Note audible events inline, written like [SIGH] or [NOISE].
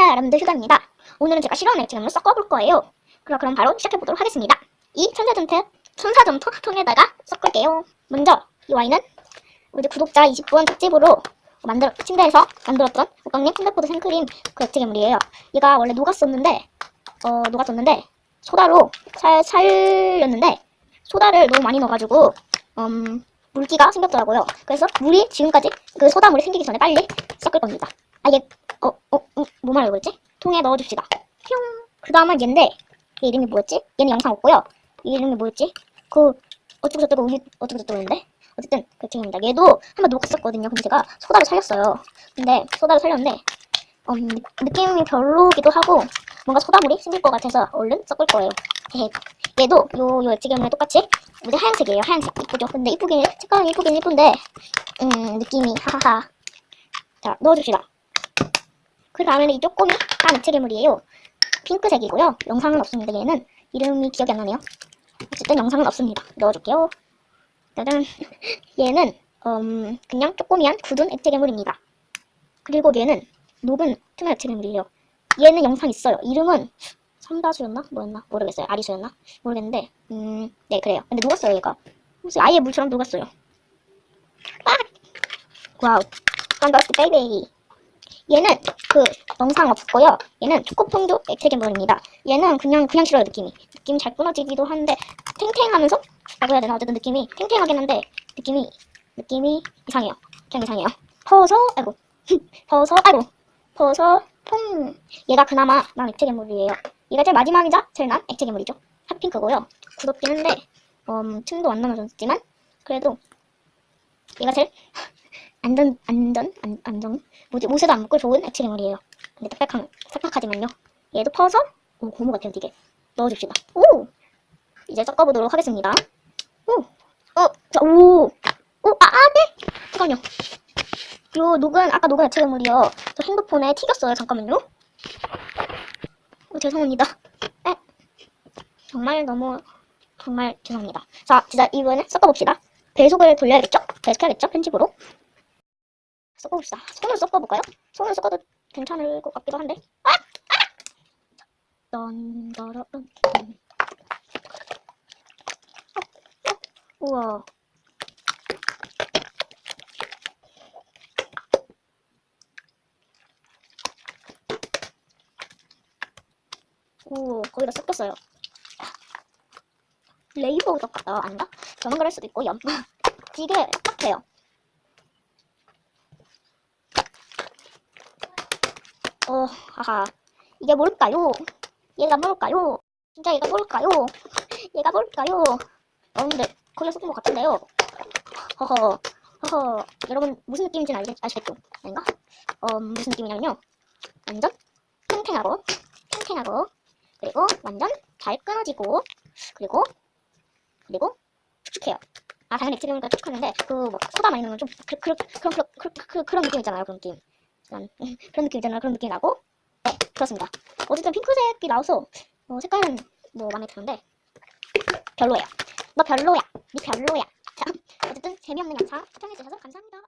안녕하세요 여러분들 휴가입니다. 오늘은 제가 싫어하는 액체감을 섞어볼 거예요. 그럼 그럼 바로 시작해보도록 하겠습니다. 이 천사점토, 천사점토 통에다가 섞을게요. 먼저 이 와인은 우리 구독자 20분 특집으로 만들 침대에서 만들었던 목강림 핑크포드 생크림 그 액체괴물이에요. 얘가 원래 녹았었는데 어 녹았었는데 소다로 살 살렸는데 소다를 너무 많이 넣어가지고 음 물기가 생겼더라고요. 그래서 물이 지금까지 그 소다물이 생기기 전에 빨리 섞을 겁니다. 아, 얘, 어, 어, 어, 뭐 말하려고 했지? 통에 넣어줍시다. 뿅. 그 다음은 얘인데, 얘 이름이 뭐였지? 얘는 영상 없고요. 이 이름이 뭐였지? 그, 어쩌고 저쩌고 우유, 어쩌고 저쩌고 했는데? 어쨌든, 그 책입니다. 얘도 한 번 녹았었거든요. 근데 제가 소다를 살렸어요. 근데, 소다를 살렸는데, 음, 느- 느낌이 별로기도 하고, 뭔가 소다물이 생길 것 같아서 얼른 섞을 거예요. 얘도, 요, 요 액체괴물에 똑같이, 무대 하얀색이에요. 하얀색. 이쁘죠? 근데 이쁘긴, 색깔은 이쁘긴 이쁜데, 음, 느낌이, 하하하. 자, 넣어줍시다. 그 다음에는 이 쪼꼬미 한 액체괴물이에요. 핑크색이고요. 영상은 없습니다. 얘는 이름이 기억이 안 나네요. 어쨌든 영상은 없습니다. 넣어줄게요. 짜잔. [LAUGHS] 얘는 음, 그냥 쪼꼬미한 굳은 액체괴물입니다. 그리고 얘는 녹은 투명 액체괴물이에요. 얘는 영상 있어요. 이름은 삼다수였나? 뭐였나? 모르겠어요. 아리수였나? 모르겠는데 음, 네 그래요. 근데 녹았어요 얘가. 무슨 아예 물처럼 녹았어요. 아! 와우. 반더스트 베이비. 얘는 그 영상 없고요. 얘는 초코퐁듀 액체괴물입니다. 얘는 그냥 그냥 싫어요 느낌이. 느낌이 잘 끊어지기도 한데 탱탱하면서 라고 해야 되나 어쨌든 느낌이 탱탱하긴 한데 느낌이 느낌이 이상해요. 그냥 이상해요. 퍼서 아이고 [LAUGHS] 퍼서 아이고 퍼서 퐁 얘가 그나마 난 액체괴물이에요. 얘가 제일 마지막이자 제일 난 액체괴물이죠. 핫핑크고요. 굳었긴 한데 음, 틈도 안 나눠졌지만 그래도 얘가 제일 안전 안전 안, 안정 뭐지 옷에도 안 묻고 좋은 액체괴물이에요. 근데 딱딱한 딱딱하지만요. 얘도 퍼서 오 고무 같아요 되게 넣어줍시다. 오 이제 섞어보도록 하겠습니다. 오어오오아 아, 네 잠깐요. 요 녹은 아까 녹은 액체괴물이요. 저 핸드폰에 튀겼어요. 잠깐만요. 어, 죄송합니다. 에 정말 너무 정말 죄송합니다. 자 진짜 이번에 섞어봅시다. 배속을 돌려야겠죠? 배속해야겠죠? 편집으로. 섞어봅시다. 손으로 섞어볼까요? 손으로 섞어도 괜찮을 것 같기도 한데. 아! 아! 던더러런. 어, 어, 우와. 오, 거기다 섞였어요. 덕 같다. 아닌가? 저만 그럴 수도 있고, 연. 되게 딱딱해요. 어, 하하. 이게 뭘까요? 얘가 뭘까요? 진짜 얘가 뭘까요? 얘가 뭘까요? 여러분들, 거기에 섞은 것 같은데요. 허허, 허허. 여러분, 무슨 느낌인지는 알겠, 아시겠죠? 아닌가? 어, 무슨 느낌이냐면요. 완전 탱탱하고, 탱탱하고, 그리고 완전 잘 끊어지고, 그리고, 그리고 축축해요. 아, 당연히 액체병이니까 축축하는데, 그, 뭐, 소다 많이 넣으면 좀, 그, 그, 그런, 그런, 그, 그, 그런 느낌 있잖아요. 그런 느낌. 난 그런 느낌 있잖아요. 그런 느낌이 나고 네 그렇습니다. 어쨌든 핑크색이 나와서 어, 색깔은 뭐 마음에 드는데 별로예요. 너 별로야. 니 별로야. 자 어쨌든 재미없는 영상 시청해주셔서 감사합니다.